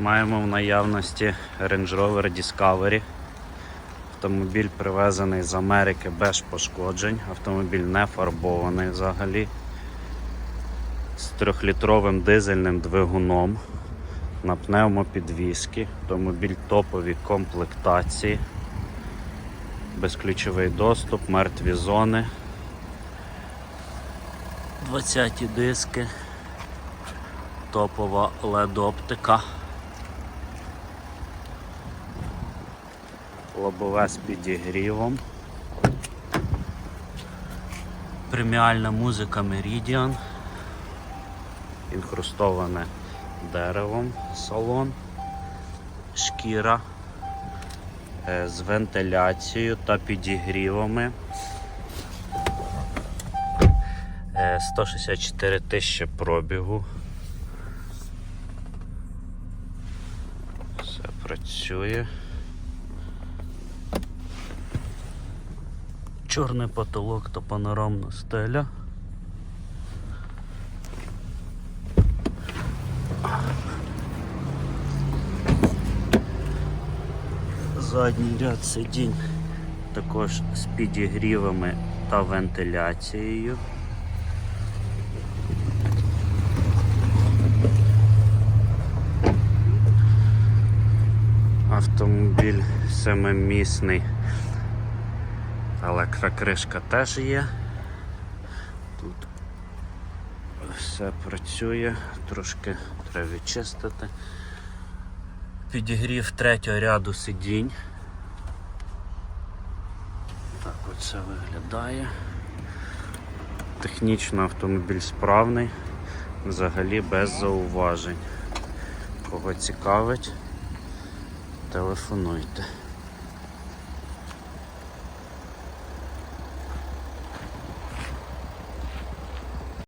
Маємо в наявності Range Rover Discovery. Автомобіль привезений з Америки без пошкоджень. Автомобіль не фарбований взагалі. З трьохлітровим дизельним двигуном на пневмопідвізки. Автомобіль топові комплектації. Безключовий доступ, мертві зони. 20 диски, топова LED Лобове з підігрівом. Преміальна музика Meridian. Інхрустоване деревом салон, шкіра е, з вентиляцією та підігрівами. Е, 164 тисячі пробігу. Все працює. Чорний потолок та панорамна стеля. Задній ряд сидінь також з підігрівами та вентиляцією. Автомобіль семимісний. Електрокришка теж є. Тут все працює, трошки треба відчистити. Підігрів третього ряду сидінь. Так оце виглядає. Технічно автомобіль справний, взагалі без зауважень. Кого цікавить, телефонуйте.